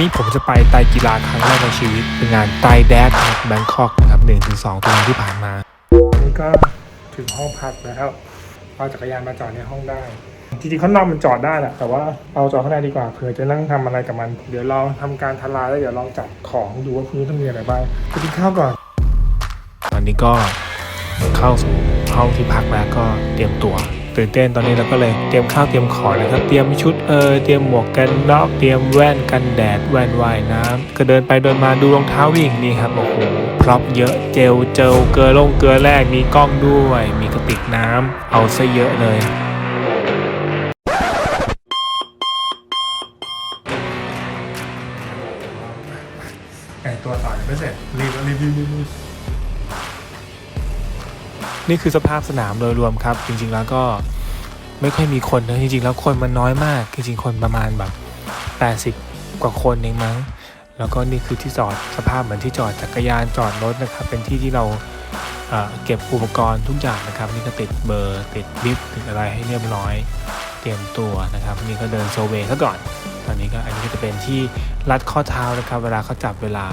นี้ผมจะไปไตรกีฬาครั้งแรกในชีวิต เป็นงานไตรแดกครับแบงคอกนะครับ1-2ถึง2ตุลาที่ผ่านมานี่ก็ถึงห้องพักแล้วเอาจักรยานมาจอดในห้องได้ จริงๆข้างนอกมันจอดได้แหละแต่ว่าเอาจอดข้างในดีกว่าเผื่อจะนั่งทำอะไรกับมัน เดี๋ยวลองทำการทลายแล้วเดี๋ยวลองจัดของดูว่าพรุ่งนี้ต้องมีอะไรบ้างไปกินข้าวก่อน ตอนนี้ก็เข้าสู่ห้องที่พักแล้วก็เตรียมตัว ตื่นเต้นตอนนี้เราก็เลยเตรียมข้าวเตรียมของเลยครับ เตรียมชุดเออเตรียมหมวกกันน็อกเตรียมแว่นกันแดดแว่นว่ายน้ำก็เดินไปเดินมาดูรองเท้าวิ่งนี่ครับโอ้โหพร็อพเยอะเจลเจลเกลือลงเกลือแรกมีกล้องด้วย มีกระติกน้ำเอาซะเยอะเลยแต่งตัวต่อยังไม่เสร็จรีบรีบรีบรีบ นี่คือสภาพสนามโดยรวมครับ จริง ๆ แล้วก็ไม่ค่อยมีคนนะจริง ๆ แล้วคนมันน้อยมาก จริง ๆ คนประมาณแบบ80 กว่าคนเองมั้ง แล้วก็นี่คือที่จอดสภาพเหมือนที่จอดจักรยานจอดรถนะครับ เป็นที่ที่เราเอ่อเก็บอุปกรณ์ทุกอย่างนะครับ นี่ก็ติดเบอร์ติดลิฟต์ติดอะไรให้เรียบร้อยเตรียมตัวนะครับ นี่ก็เดินโซเวย์ซะก่อน ตอนนี้ก็อันนี้ก็จะเป็นที่รัดข้อเท้านะครับ เวลาเขาจับเวลา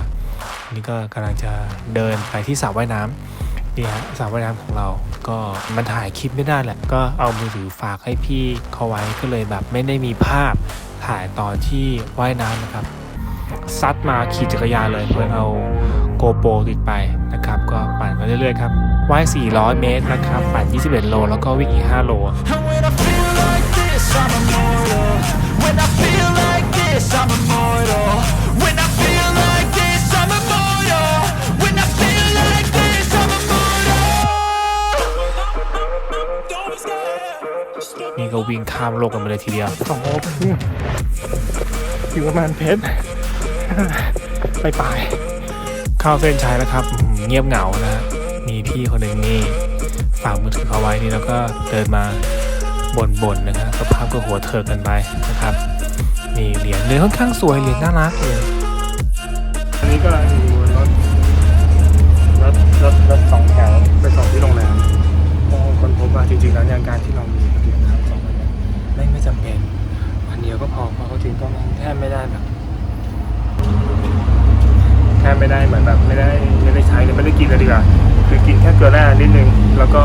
นี่ก็กำลังจะเดินไปที่สระว่ายน้ำ นี่ฮะสระว่ายน้ำของเราก็มันถ่ายคลิปไม่ได้แหละ ก็เอามือถือฝากให้พี่เขาไว้ก็เลยแบบไม่ได้มีภาพถ่ายตอนที่ว่ายน้ำนะครับ ซัดมาขี่จักรยานเลยเพื่อเอาโกโปรติดไปนะครับ ก็ปั่นมาเรื่อยๆครับว่าย 400 เมตรนะครับ ปั่น 21 โล แล้วก็วิ่งอีก 5 โล นี่ก็วิ่งข้ามโลกกันไปเลยทีเดียวสองโมงครึ่งอยู่ประมาณเพชรไปปเข้าเส้นชัยแล้วครับ เงียบเหงานะฮะมีพี่คนหนึ่งนี่ฝากมือถือเขาไว้นี่แล้วก็เดินมาบ่นๆนะครับสภาพก็หัวเถิกกันไปนะครับนี่เหรียญเหรียญค่อนข้างสวยเหรียญน่ารักเลยอันนี้ก็ ก็พอเพราะเขาจริงก็แทบไม่ได้แบบแทบไม่ได้เหมือนแบบไม่ได้ไม่ได้ใช้เลยไม่ได้กินเลยดีกว่าคือกินแค่เกลือแร่นิดนึง แล้วก็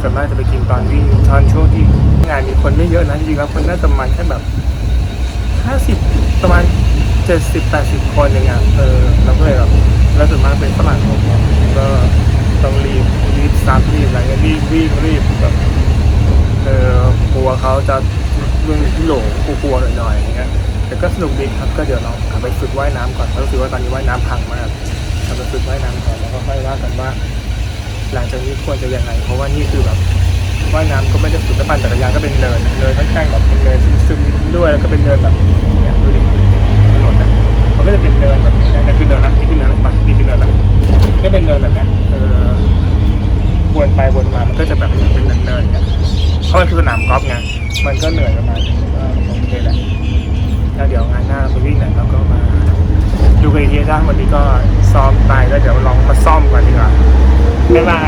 ส่วนมากจะไปกินตอนวิ่งตอนช่วงที่งานมีคนไม่เยอะนะจริงๆแล้วคนน่าจะประมาณแค่แบบห้าสิบประมาณเจ็ดสิบแปดสิบคนอย่างเงี้ยเออเราก็เลยแบบแล้วส่วนมากเป็นฝรั่งพวกนี้ก็ต้องรีบรีบซักรีบอะไรเงี้ยรีบวิ่งรีบแบบเออกลัวเขาจะ เรื่องที่โหลกลัวๆหน่อยๆอย่างเงี้ยแต่ก็สนุกดีครับก็เดี๋ยวเรากลับไปฝึกว่ายน้ำก่อนเพราะรู้สึกว่าตอนนี้ว่ายน้ำพังมากกลับไปฝึกว่ายน้ำก่อนแล้วก็ค่อยว่ากันว่า หลังจากนี้ควรจะยังไง เพราะว่านี่คือแบบว่ายน้ำก็ไม่ได้ฝึกแล้วปั่นจักรยานก็เป็นเนินเนินค่อนข้างแบบเป็นเนินซึมๆด้วยแล้วก็เป็นเนินแบบเนี่ยดูดิถนนนะมันก็จะเป็นเนินแบบนี้นะนี่คือเนินนะนี่คือเนินนะปะนี่คือเนินนะก็เป็นเนินแบบนี้เออวนไปวนมามันก็จะแบบเป็นเนินๆเนี่ยเพราะมันคือสนามกอล์ฟไง มันก็เหนื่อยประมาณนึงก็โอเคแหละแล้วเดี๋ยวงานหน้าไปวิ่งไหนเราก็มาดูกันอีกทีนะวันนี้ก็ซ้อมไปแล้วเดี๋ยวลองมาซ่อมกันดีกว่าบ๊ายบาย